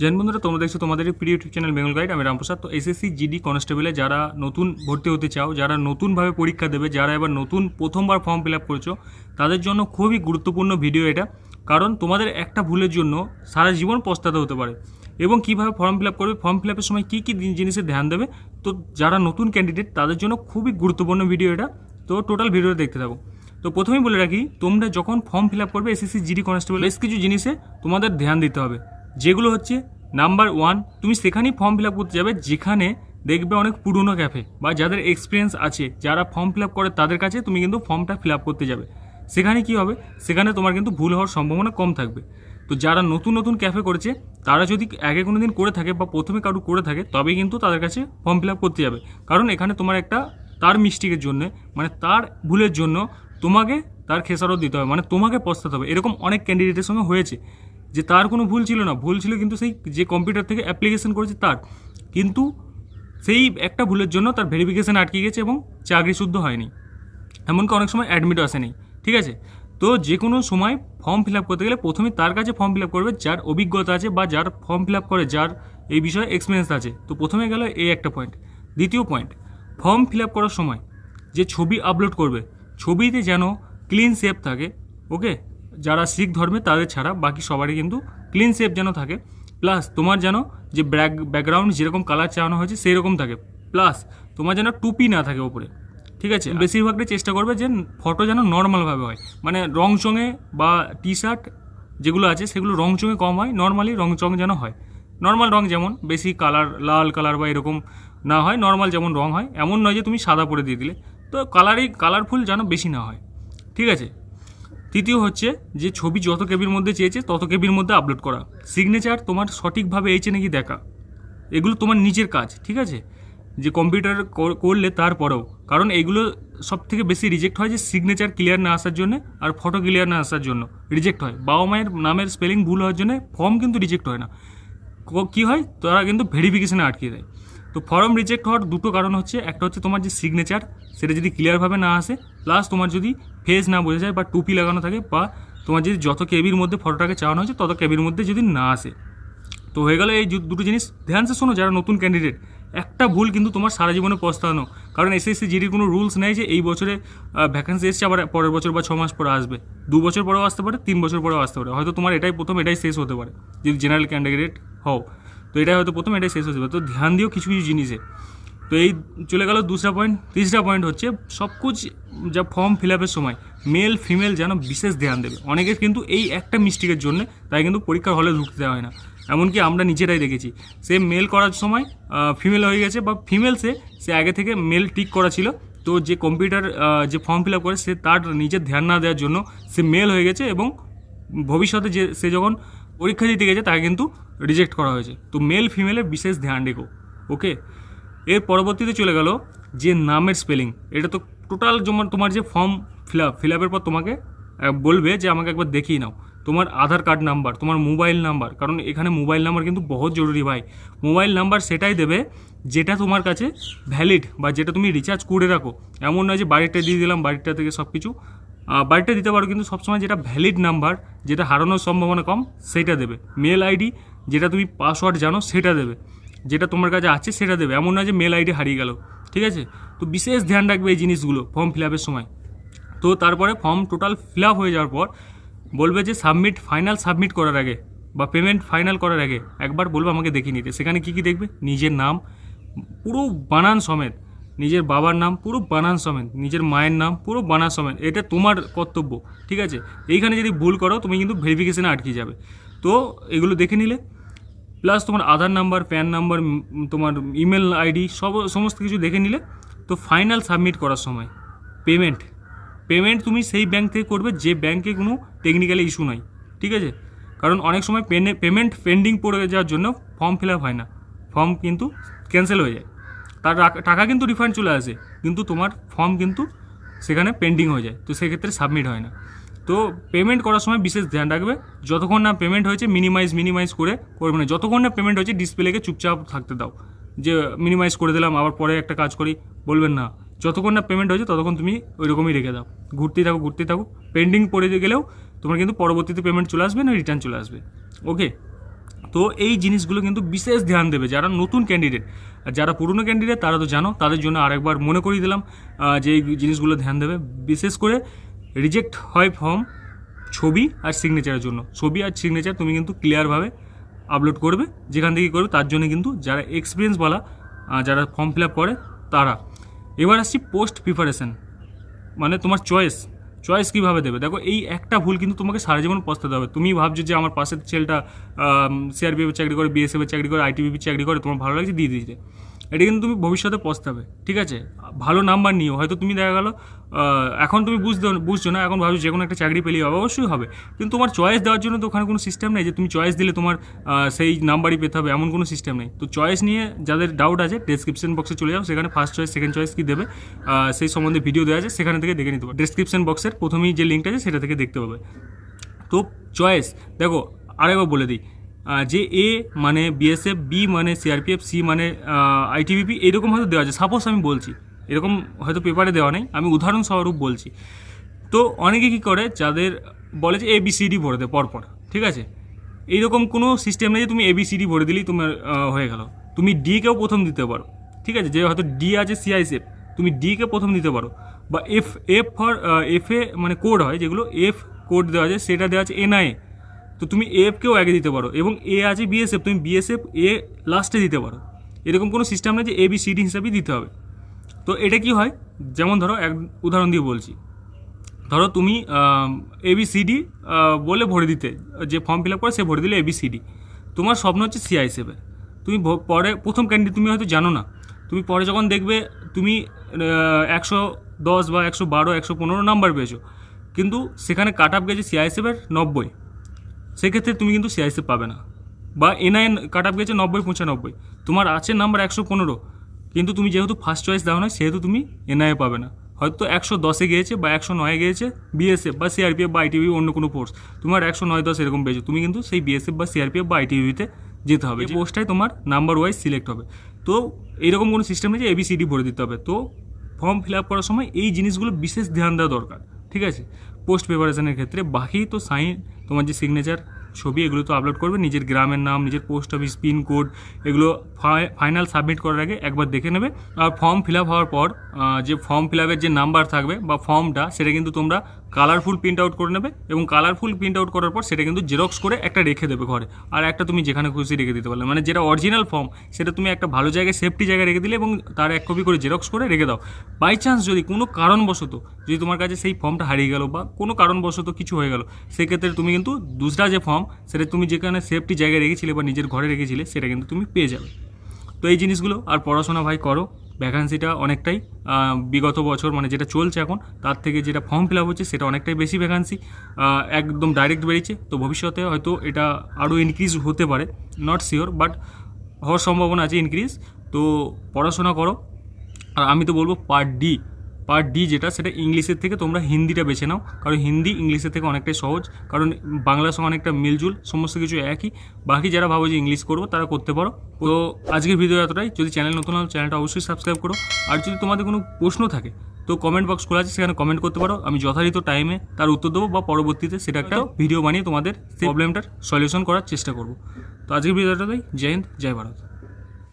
Gen বন্ধুরা, তোমরা দেখছ তোমাদের প্রিয় ইউটিউব চ্যানেল বেঙ্গল গাইড আমি রামপ্রসাদ। তো এসএসসি জিডি কনস্টেবলে যারা নতুন ভর্তি হতে চাও, যারা নতুনভাবে পরীক্ষা দেবে, যারা এবার নতুন প্রথমবার ফর্ম ফিল আপ করছ, তাদের জন্য খুবই গুরুত্বপূর্ণ ভিডিও এটা। কারণ তোমাদের একটা ভুলের জন্য সারা জীবন পস্তাতে হতে পারে। এবং কীভাবে ফর্ম ফিল আপ করবে ফর্ম ফিল আপের সময় কী কী জিনিসে ধ্যান দেবে, তো যারা নতুন ক্যান্ডিডেট তাদের জন্য খুবই গুরুত্বপূর্ণ ভিডিও এটা। তো টোটাল ভিডিওটা দেখতে থাকো। তো প্রথমেই বলে রাখি, তোমরা যখন ফর্ম ফিল আপ করবে এসএসসি জিডি কনস্টেবল বেশ কিছু জিনিসে তোমাদের ধ্যান দিতে হবে। যেগুলো হচ্ছে নাম্বার ওয়ান তুমি সেখানেই ফর্ম ফিল করতে যাবে, যেখানে দেখবে অনেক পুরনো ক্যাফে বা যাদের এক্সপিরিয়েন্স আছে, যারা ফর্ম ফিল করে তাদের কাছে তুমি কিন্তু ফর্মটা ফিল করতে যাবে। সেখানে কি হবে? সেখানে তোমার কিন্তু ভুল হওয়ার সম্ভাবনা কম থাকবে। তো যারা নতুন নতুন ক্যাফে করেছে, তারা যদি আগে কোনো দিন করে থাকে বা প্রথমে কারও করে থাকে তবে কিন্তু তাদের কাছে ফর্ম ফিল করতে যাবে। কারণ এখানে তোমার একটা তার মিস্টেকের জন্য মানে তার ভুলের জন্য তোমাকে তার খেসারত দিতে হবে মানে তোমাকে পস্তাতে হবে। এরকম অনেক ক্যান্ডিডেটের সঙ্গে হয়েছে। যে তার কোনো ভুল ছিল না, ভুল ছিল কিন্তু সেই যে কম্পিউটার থেকে অ্যাপ্লিকেশন করেছে তার। কিন্তু সেই একটা ভুলের জন্য তার ভেরিফিকেশান আটকে গেছে এবং চাকরি শুদ্ধ হয়নি। এমনকি অনেক সময় অ্যাডমিটও আসেনি, ঠিক আছে? তো যে কোনো সময় ফর্ম ফিল আপ করতে গেলে প্রথমে তার কাছে ফর্ম ফিল আপ করবে যার অভিজ্ঞতা আছে বা যার ফর্ম ফিল আপ করে, যার এই বিষয়ে এক্সপিরিয়েন্স আছে। তো প্রথমে গেল এই একটা পয়েন্ট দ্বিতীয় পয়েন্ট ফর্ম ফিল আপ করার সময় যে ছবি আপলোড করবে, ছবিতে যেন ক্লিন শেপ থাকে ওকে যারা শিখ ধর্মে তাদের ছাড়া বাকি সবারই কিন্তু ক্লিন শেপ যেন থাকে। প্লাস তোমার যেন যে ব্যাক ব্যাকগ্রাউন্ড যেরকম কালার চাওয়ানো হয়েছে সেই রকম থাকে। প্লাস তোমার যেন টুপি না থাকে ওপরে। ঠিক আছে? বেশিরভাগটাই চেষ্টা করবে যে ফটো যেন নর্মালভাবে হয়। মানে রং চঙে বা টি শার্ট যেগুলো আছে সেগুলো রং চঙে কম হয় নর্মালি রং চং যেন হয়। নর্মাল রং যেমন বেশি কালার লাল কালার বা এরকম না হয় নর্মাল যেমন রং হয় এমন নয় যে তুমি সাদা পরে দিয়ে দিলে। তো কালারই কালারফুল যেন বেশি না হয়। ঠিক আছে? তৃতীয় হচ্ছে যে ছবি যত কেবির মধ্যে চেয়েছে, তত কেবির মধ্যে আপলোড করা। সিগনেচার তোমার সঠিকভাবে এইছে নাকি দেখা। এগুলো তোমার নিজের কাজ, ঠিক আছে? যে কম্পিউটার করলে তারপরেও। কারণ এগুলো সব থেকে বেশি রিজেক্ট হয় যে সিগনেচার ক্লিয়ার না আসার জন্য আর ফটো ক্লিয়ার না আসার জন্য। রিজেক্ট হয়। বাবা মায়ের নামের স্পেলিং ভুল হওয়ার জন্য ফর্ম কিন্তু রিজেক্ট হয় না। কী হয়? তারা কিন্তু ভেরিফিকেশানে আটকে দেয়। তো ফর্ম রিজেক্ট হওয়ার দুটো কারণ হচ্ছে, একটা হচ্ছে তোমার যে সিগনেচার সেটা যদি ক্লিয়ারভাবে না আসে প্লাস তোমার যদি ফেস না বোঝা যায় বা টুপি লাগানো থাকে বা তোমার যদি যত কেবির মধ্যে ফটোটাকে চাওয়ানো হয়েছে, তত কেবির মধ্যে যদি না আসে। তো হয়ে গেল এই দুটো জিনিস। ধ্যানসে শোনো, যারা নতুন ক্যান্ডিডেট একটা ভুল কিন্তু তোমার সারা জীবনে পস্তানো। কারণ এসএসসি জিডির কোনো রুলস নেই যে এই বছরে ভ্যাকেন্সি এসছে, আবার পরের বছর বা ছ মাস পরে আসবে। দু বছর পরেও আসতে পারে, তিন বছর পরেও আসতে পারে। হয়তো তোমার এটাই প্রথম, এটাই শেষ হতে পারে। যদি জেনারেল ক্যান্ডিডেট হও। তো এটাই হয়তো প্রথম, এটাই শেষ হতে পারে তো ধ্যান দিও কিছু কিছু জিনিসে। তো এই চলে গেল দুসরা পয়েন্ট তিসরা পয়েন্ট হচ্ছে সব কুছ যা ফর্ম ফিল আপের সময় মেল ফিমেল যেন বিশেষ ধ্যান দেবে। অনেকের কিন্তু এই একটা মিস্টেকের জন্য তাই কিন্তু পরীক্ষার হলে ঢুকতে দেওয়া হয় না। এমনকি আমরা নিজেরাই দেখেছি, সে মেল করার সময় ফিমেল হয়ে গেছে বা ফিমেল সে সে আগে থেকে মেল টিক করা ছিল। তো যে কম্পিউটার যে ফর্ম ফিল আপ করে, সে তার নিজের ধ্যান না দেওয়ার জন্য সে মেল হয়ে গেছে এবং ভবিষ্যতে যে, সে যখন পরীক্ষা দিতে গেছে, তাকে কিন্তু রিজেক্ট করা হয়েছে। তো মেল ফিমেলে বিশেষ ধ্যান রেখো ওকে এর পরবর্তীতে চলে গেল যে নামের স্পেলিং এটা তো টোটাল তোমার যে ফর্ম ফিল আপ ফিল আপের পর তোমাকে বলবে যে আমাকে একবার দেখিয়ে নাও। তোমার আধার কার্ড নাম্বার তোমার মোবাইল নাম্বার কারণ এখানে মোবাইল নাম্বার কিন্তু বহুত জরুরি ভাই। মোবাইল নাম্বার সেটাই দেবে যেটা তোমার কাছে ভ্যালিড বা যেটা তুমি রিচার্জ করে রাখো। এমন নয় যে বাড়িটা দিয়ে দিলাম বাড়িটা থেকে সব কিছু বাড়িটা দিতে পারো কিন্তু সবসময় যেটা ভ্যালিড নাম্বার যেটা হারানোর সম্ভাবনা কম সেইটা দেবে। মেল আইডি যেটা তুমি পাসওয়ার্ড জানো সেটা দেবে। যেটা তোমার কাছে আছে সেটা দেবে। এমন নয় যে মেল আইডি হারিয়ে গেল, ঠিক আছে? তো বিশেষ ধ্যান রাখবে এই জিনিসগুলো ফর্ম ফিল আপের সময়। তো তারপরে ফর্ম টোটাল ফিল আপ হয়ে যাওয়ার পর বলবে যে সাবমিট ফাইনাল সাবমিট করার আগে বা পেমেন্ট ফাইনাল করার আগে একবার বলবে আমাকে দেখিয়ে নিতে। সেখানে কী কী দেখবে? নিজের নাম, পুরো বানান সমেত। নিজের বাবার নাম, পুরো বানান সমেত। নিজের মায়ের নাম, পুরো বানান সমেত। এটা তোমার কর্তব্য, ঠিক আছে? এইখানে যদি ভুল করো, তুমি কিন্তু ভেরিফিকেশানে আটকে যাবে। তো এগুলো দেখে নিলে। প্লাস তোমার আধার নাম্বার প্যান নাম্বার তোমার ইমেল আইডি সব, সমস্ত কিছু দেখে নিলে তো ফাইনাল সাবমিট করার সময় পেমেন্ট পেমেন্ট তুমি সেই ব্যাংক থেকে করবে, যে ব্যাংকে কোনো টেকনিক্যালি ইস্যু নাই, ঠিক আছে? কারণ অনেক সময় পেমেন্ট পেন্ডিং পড়ে যাওয়ার জন্য ফর্ম ফিল আপ হয় না ফর্ম কিন্তু ক্যান্সেল হয়ে যায়। তার টাকা কিন্তু রিফান্ড চলে আসে, কিন্তু তোমার ফর্ম কিন্তু সেখানে পেন্ডিং হয়ে যায়, তো সেক্ষেত্রে সাবমিট হয় না। তো পেমেন্ট করার সময় বিশেষ ধ্যান রাখবে। যতক্ষণ না পেমেন্ট হয়েছে মিনিমাইজ মিনিমাইজ করে করবে না। যতক্ষণ না পেমেন্ট হয়েছে ডিসপ্লেকে চুপচাপ থাকতে দাও। যে মিনিমাইজ করে দিলাম, আবার পরে একটা কাজ করি, বলবেন না। যতক্ষণ না পেমেন্ট হয়েছে, ততক্ষণ তুমি ওই রকমই রেখে দাও। ঘুরতেই থাকো ঘুরতেই থাকো। পেন্ডিং পড়ে গেলেও তোমার কিন্তু পরবর্তীতে পেমেন্ট চলে আসবে, না রিটার্ন চলে আসবে। ওকে তো এই জিনিসগুলো কিন্তু বিশেষ ধ্যান দেবে। যারা নতুন ক্যান্ডিডেট আর যারা পুরনো ক্যান্ডিডেট তারা তো জানো, তাদের জন্য আরেকবার মনে করিয়ে দিলাম যে এই জিনিসগুলো ধ্যান দেবে। বিশেষ করে রিজেক্ট হয় ফর্ম ছবি আর সিগনেচারের জন্য। ছবি আর সিগনেচার তুমি কিন্তু ক্লিয়ারভাবে আপলোড করবে, যেখান থেকে করবে, তার জন্য কিন্তু যারা এক্সপিরিয়েন্সওয়ালা যারা ফর্ম ফিল করে, তারা। এবার আসছি পোস্ট প্রিপারেশন মানে তোমার চয়েস চয়েস কীভাবে দেবে? দেখো, এই একটা ভুল কিন্তু তোমাকে সারা জীবন পস্তাতে হবে। তুমি ভাবছ যে আমার পাশের ছেলেটা সিআরপিএফ চাকরি করে বিএসএফের চাকরি করে আইটিবিপি চাকরি করে, তোমার ভালো লাগছে, দিয়ে দিয়েছে। এটা কিন্তু তুমি ভবিষ্যতে পস্তাবে, ঠিক আছে? ভালো নাম্বার নিও, হয়তো তুমি দেখা গেলো এখন তুমি বুঝতে, বুঝছ না, এখন ভাবছ যে কোনো একটা চাকরি পেলেই হবে, অবশ্যই হবে। কিন্তু তোমার চয়েস দেওয়ার জন্য তো ওখানে কোনো সিস্টেম নেই যে তুমি চয়েস দিলে তোমার সেই নাম্বারই পেতে হবে, এমন কোনো সিস্টেম নেই। তো চয়েস নিয়ে যাদের ডাউট আছে ডেসক্রিপশন বক্সে চলে যাও, সেখানে ফার্স্ট চয়েস সেকেন্ড চয়েস কি দেবে সেই সম্বন্ধে ভিডিও দেওয়া আছে, সেখানে থেকে দেখে নিতে পারো। ডেসক্রিপশন বক্সের প্রথমেই যে লিঙ্কটা আছে, সেটা থেকে দেখতে পাবে। তো চয়েস দেখো, আরেকবার বলে দিই যে এ মানে বিএসএফ বি মানে সিআরপিএফ সি মানে আইটিবিপি এরকম হয়তো দেওয়া আছে। সাপোজ আমি বলছি, এরকম হয়তো পেপারে দেওয়া নেই, আমি উদাহরণস্বরূপ বলছি। তো অনেকে কী করে, যাদের বলে যে এ বি সি ডি ভরে দে পরপর, ঠিক আছে? এইরকম কোনো সিস্টেম নেই যে তুমি এ বি সি ডি ভরে দিলেই তোমার হয়ে গেল। তুমি ডিকেও প্রথম দিতে পারো, ঠিক আছে? যে হয়তো ডি আছে সিআইসেফ তুমি ডিকে প্রথম দিতে পারো। বা F F for F A মানে কোড হয়, যেগুলো এফ কোড দেওয়া আছে, সেটা দেওয়া আছে এনআইএ তো তুমি এফকেও আগে দিতে পারো এবং এ আছে বিএসএফ তুমি বিএসএফ এ লাস্টে দিতে পারো। এরকম কোনো সিস্টেম নেই যে এ বি হিসাবেই দিতে হবে। তো এটা কি হয়? যেমন ধরো এক উদাহরণ দিয়ে বলছি। ধরো তুমি এবিসিডি বলে ভরে দিতে, যে ফর্ম ফিল আপ করে সে ভরে দিলে এবিসিডি তোমার স্বপ্ন হচ্ছে সিআইএসএফের তুমি পরে, প্রথম ক্যান্ডিডেট তুমি হয়তো জানো না। তুমি পরে যখন দেখবে, তুমি একশো দশ বা একশো বারো, একশো পনেরো নাম্বার পেয়েছ। কিন্তু সেখানে কাট আপ গেছে সিআইএসএফের নব্বই। সেক্ষেত্রে তুমি কিন্তু সিআইএসএফ পাবে না। বা এনআইএন কাট আপ গেছে নব্বই পঁচানব্বই। তোমার আছে নাম্বার একশো পনেরো। কিন্তু তুমি যেহেতু ফার্স্ট চয়েস দাও নয় সেহেতু তুমি এনআইএ পাবে না। হয়তো একশো দশে গিয়েছে বা একশো নয়ে গিয়েছে বিএসএফ বা সিআরপিএফ বা আইটিভি অন্য কোনো ফোর্স তোমার একশো নয় দশ এরকম পেয়েছ। তুমি কিন্তু সেই বিএসএফ বা সিআরপিএফ বা আইটিভিতে যেতে হবে। পোস্টটাই তোমার নাম্বার ওয়াইজ সিলেক্ট হবে। তো এরকম কোনো সিস্টেম নেই যে এবিসিডি ভরে দিতে হবে। তো ফর্ম ফিল আপ করার সময় এই জিনিসগুলো বিশেষ ধ্যান দেওয়া দরকার। ঠিক আছে? পোস্ট প্রিপারেশনের ক্ষেত্রে বাকি তো সাইন তোমার যে সিগনেচার ছবি, এগুলো তো আপলোড করবে। নিজের গ্রামের নাম, নিজের পোস্ট অফিস পিনকোড এগুলো ফাইনাল সাবমিট করার আগে একবার দেখে নেবে। আর ফর্ম ফিল হওয়ার পর যে ফর্ম ফিল যে নাম্বার থাকবে বা ফর্মটা সেটা কিন্তু তোমরা কালারফুল প্রিন্ট আউট করে নেবে এবং কালারফুল প্রিন্ট আউট করার পর সেটা কিন্তু জেরক্স করে একটা রেখে দেবে ঘরে। আর একটা তুমি যেখানে খুশি রেখে দিতে পারলে। মানে যেটা অরিজিনাল ফর্ম সেটা তুমি একটা ভালো জায়গায় সেফটি জায়গায় রেখে দিলে এবং তার এক কপি করে জেরক্স করে রেখে দাও। বাই চান্স যদি কোনো কারণবশত, যদি তোমার কাছে সেই ফর্মটা হারিয়ে গেল বা কোনো কারণবশত কিছু হয়ে গেল, সেক্ষেত্রে তুমি কিন্তু দুসরা যে ফর্ম সেটা তুমি যেখানে সেফটি জায়গায় রেখেছিলে বা নিজের ঘরে রেখেছিলে, সেটা কিন্তু তুমি পেয়ে যাবে। তো এই জিনিসগুলো আর পড়াশোনা ভাই করো। ভ্যাকান্সিটা অনেকটাই বিগত বছর মানে যেটা চলছে এখন, তার থেকে যেটা ফর্ম ফিল আপ হচ্ছে সেটা অনেকটাই বেশি ভ্যাকান্সি একদম ডাইরেক্ট বেরিয়েছে। তো ভবিষ্যতে হয়তো এটা আরও ইনক্রিজ হতে পারে নট শিওর বাট হওয়ার সম্ভাবনা আছে ইনক্রিজ তো পড়াশোনা করো। আর আমি তো বলব পার ডি পার্ট ডি যেটা সেটা ইংলিশের থেকে তোমরা হিন্দিটা বেছে নাও। কারণ হিন্দি ইংলিশের থেকে অনেকটাই সহজ। কারণ বাংলার সঙ্গে অনেকটা মিলজুল সমস্ত কিছু একই। বাকি যারা ভাবো যে ইংলিশ করব তারা করতে পারো। তো আজকের ভিডিও এতটাই। যদি চ্যানেল নতুন হও চ্যানেলটা অবশ্যই সাবস্ক্রাইব করো। আর যদি তোমাদের কোনো প্রশ্ন থাকে তো কমেন্ট বক্স খোলা আছে সেখানে কমেন্ট করতে পারো। আমি যথাযথ টাইমে তার উত্তর দেবো বা পরবর্তীতে সেটা একটা ভিডিও বানিয়ে তোমাদের প্রবলেমটার সলিউশন করার চেষ্টা করব। তো আজকের ভিডিওটাতেই জয় হিন্দ জয় ভারত।